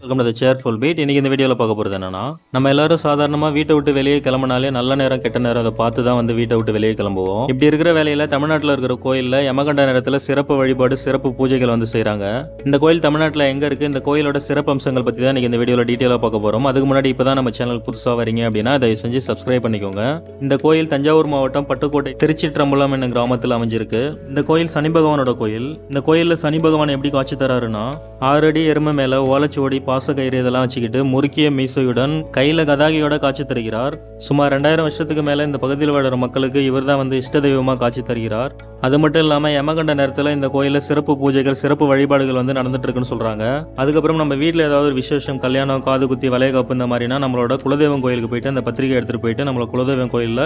Welcome to cheerful beat இன்னைக்கு இந்த வீடியோவில் பார்க்க போகிறது என்னன்னா நம்ம எல்லாரும் சாதாரணமாக வீட்டை விட்டு வெளியே கிளம்பினாலே நல்ல நேரம் கெட்ட நேரம் அதை பார்த்து தான் வந்து வீட்டை விட்டு வெளியே கிளம்புவோம். இப்படி இருக்கிற வேலையில் தமிழ்நாட்டில் இருக்கிற கோயிலில் யமகண்ட நேரத்தில் சிறப்பு வழிபாடு சிறப்பு பூஜைகள் வந்து செய்கிறாங்க இந்த கோயில் தமிழ்நாட்டில் எங்கே இருக்குது இந்த கோயிலோட சிறப்பு அம்சங்கள் பற்றி தான் இன்றைக்கி இந்த வீடியோவில் டீட்டெயிலாக பார்க்க போகிறோம் அதுக்கு முன்னாடி இப்போ தான் நம்ம சேனல் புதுசாக வரீங்க அப்படின்னா அதை செஞ்சு சப்ஸ்கிரைப் பண்ணிக்கோங்க. இந்த கோயில் தஞ்சாவூர் மாவட்டம் பட்டுக்கோட்டை திருச்சிற்றம்பலம் என்னும் கிராமத்தில் அமைஞ்சிருக்கு. இந்த கோயில் சனி பகவானோட கோயில். இந்த கோயிலில் சனி பகவான் எப்படி காட்சி தராருன்னா ஆறடி எருமை மேலே ஓலச்சுவடி பாசக்கயிறு இதெல்லாம் வச்சுக்கிட்டு முறுக்கிய மீசையுடன் கையில் கதாகியோட காட்சி தருகிறார். சுமார் ரெண்டாயிரம் வருஷத்துக்கு மேலே இந்த பகுதியில் வாழுற மக்களுக்கு இவர் தான் வந்து இஷ்ட தெய்வமாக காட்சி தருகிறார். அது மட்டும் இல்லாமல் யமகண்ட நேரத்தில் இந்த கோயிலில் சிறப்பு பூஜைகள் சிறப்பு வழிபாடுகள் வந்து நடந்துட்டு இருக்குன்னு சொல்கிறாங்க அதுக்கப்புறம் நம்ம வீட்டில் ஏதாவது ஒரு விசேஷம் கல்யாணம் காது குத்தி வளையகாப்பு இந்த மாதிரினா நம்மளோட குலதெய்வம் கோயிலுக்கு போயிட்டு அந்த பத்திரிகை எடுத்துகிட்டு போயிட்டு நம்மளோட குலதெய்வம் கோயிலில்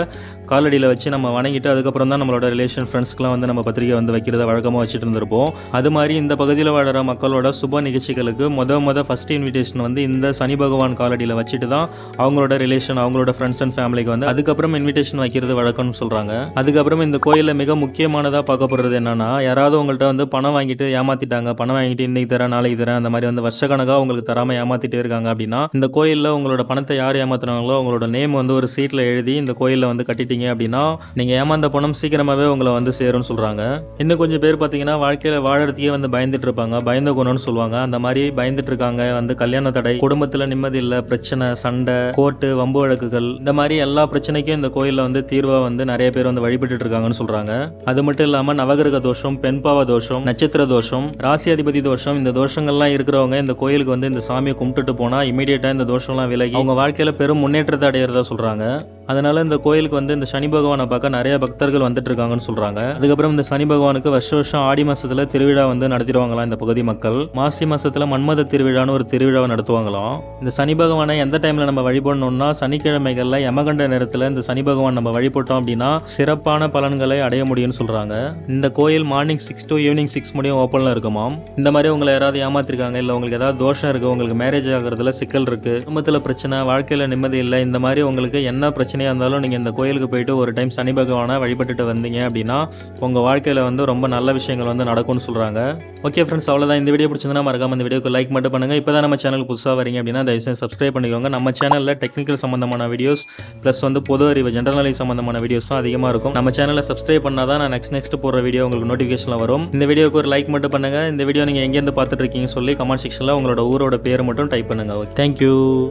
காலடியில் வச்சு நம்ம வணங்கிட்டு அதுக்கப்புறம் தான் நம்மளோட ரிலேஷன் ஃப்ரெண்ட்ஸ்க்குலாம் வந்து நம்ம பத்திரிகை வந்து வைக்கிறத வழக்கமாக வச்சுட்டு இருந்திருப்போம். அது மாதிரி இந்த பகுதியில் வாழற மக்களோட சுப நிகழ்ச்சிகளுக்கு முத முத ஃபஸ்ட்டு இன்விடேஷன் வந்து இந்த சனி பகவான் காலடியில் வச்சுட்டு தான் அவங்களோட ரிலேஷன் அவங்களோட ஃப்ரெண்ட்ஸ் அண்ட் ஃபேமிலிக்கு வந்து அதுக்கப்புறம் இன்விடேஷன் வைக்கிறது வழக்கம்னு சொல்கிறாங்க அதுக்கப்புறம் இந்த கோயிலில் மிக முக்கியமானதாக பார்க்க போகிறது என்னன்னா யாராவது உங்கள்கிட்ட வந்து பணம் வாங்கிட்டு ஏமாத்திட்டாங்க பணம் வாங்கிட்டு இன்னைக்கு தரேன் நாளைக்கு தரேன் அந்த மாதிரி வந்து வருஷக்கணக்காக உங்களுக்கு தராமல் ஏமாத்திட்டே இருக்காங்க அப்படின்னா இந்த கோயிலில் உங்களோட பணத்தை யார் ஏமாத்துனாங்களோ உங்களோட நேம் வந்து ஒரு சீட்டில் எழுதி இந்த கோயிலில் வந்து கட்டிட்டீங்க அப்படின்னா நீங்கள் ஏமாந்த பணம் சீக்கிரமாகவே உங்களை வந்து சேரும்னு சொல்கிறாங்க இன்னும் கொஞ்சம் பேர் பார்த்தீங்கன்னா வாழ்க்கையில் வாழறதுக்கே வந்து பயந்துட்டு இருப்பாங்க பயந்த குணம்னு சொல்லுவாங்க. அந்த மாதிரி பயந்துட்டு இருக்காங்க வந்து கல்யாண தடை குடும்பத்தில் நிம்மதி இல்லை பிரச்சனை சண்டை கோர்ட்டு வம்பு வழக்குகள் இந்த மாதிரி எல்லா பிரச்சனைக்கும் இந்த கோயிலில் வந்து தீர்வாக வந்து நிறைய பேர் வந்து வழிபட்டு இருக்காங்கன்னு சொல்கிறாங்க அது மட்டும் இல்லாமல் நவகிரக தோஷம் பெண்பாவ தோஷம் நட்சத்திர தோஷம் ராசி அதிபதி தோஷம் இந்த தோஷங்கள்லாம் இருக்கிறவங்க இந்த கோயிலுக்கு வந்து இந்த சாமியை கும்பிட்டுட்டு போனால் இமீடியட்டாக இந்த தோஷம்லாம் விலகி அவங்க வாழ்க்கையில் பெரும் முன்னேற்றத்தை அடையிறதா சொல்கிறாங்க அதனால இந்த கோயிலுக்கு வந்து இந்த சனி பகவானை பார்க்க நிறைய பக்தர்கள் வந்துட்டு இருக்காங்கன்னு சொல்றாங்க. அதுக்கப்புறம் இந்த சனி பகவானுக்கு வருஷ வருஷம் ஆடி மாசத்துல திருவிழா வந்து நடத்திடுவாங்களாம் இந்த பகுதி மக்கள். மாசி மாசத்துல மன்மத திருவிழான்னு ஒரு திருவிழாவை நடத்துவாங்களாம். இந்த சனி பகவானை எந்த டைம்ல நம்ம வழிபடணும்னா சனிக்கிழமைகள்ல யமகண்ட நேரத்துல இந்த சனி பகவான் நம்ம வழிபட்டோம் அப்படின்னா சிறப்பான பலன்களை அடைய முடியும்னு சொல்றாங்க. இந்த கோயில் morning six to evening six முடியும் ஓப்பன்ல இருக்குமாம் இந்த மாதிரி உங்களை யாராவது ஏமாத்திருக்காங்க இல்ல உங்களுக்கு ஏதாவது தோஷம் இருக்கு உங்களுக்கு மேரேஜ் ஆகுறதுல சிக்கல் இருக்கு குடும்பத்துல பிரச்சனை வாழ்க்கையில நிம்மதி இல்லை இந்த மாதிரி உங்களுக்கு என்ன பிரச்சனை பிரச்சனையாக இருந்தாலும் நீங்கள் இந்த கோயிலுக்கு போயிட்டு ஒரு டைம் சனி பகவானை வழிபட்டுட்டு வந்தீங்க அப்படின்னா உங்கள் வாழ்க்கையில் வந்து ரொம்ப நல்ல விஷயங்கள் வந்து நடக்கும்னு சொல்கிறாங்க ஓகே ஃப்ரெண்ட்ஸ் அவ்வளோதான் இந்த வீடியோ பிடிச்சிருந்தா மறக்காம இந்த வீடியோக்கு லைக் மட்டும் பண்ணுங்கள் இப்போ தான் நம்ம சேனல் புதுசாக வரீங்க அப்படின்னா தயவுசெய்து சப்ஸ்கிரைப் பண்ணிக்கோங்க. நம்ம சேனலில் டெக்னிக்கல் சம்மந்தமான வீடியோஸ் ப்ளஸ் வந்து பொது அறிவு ஜென்ரல் நாலேஜ் சம்மந்தமான வீடியோஸும் அதிகமாக இருக்கும். நம்ம சேனலை சப்ஸ்கிரைப் பண்ணால் தான் நான் நெக்ஸ்ட் நெக்ஸ்ட் போடுற வீடியோ உங்களுக்கு நோட்டிஃபிகேஷனில் வரும். இந்த வீடியோக்கு ஒரு லைக் மட்டும் பண்ணுங்கள் இந்த வீடியோ நீங்கள் எங்கேருந்து பார்த்துட்டு இருக்கீங்கன்னு சொல்லி கமெண்ட் செக்ஷனில் உங்களோட ஊரோட பேர் மட்டும் டைப் பண்ணுங்கள் ஓகே தேங்க்யூ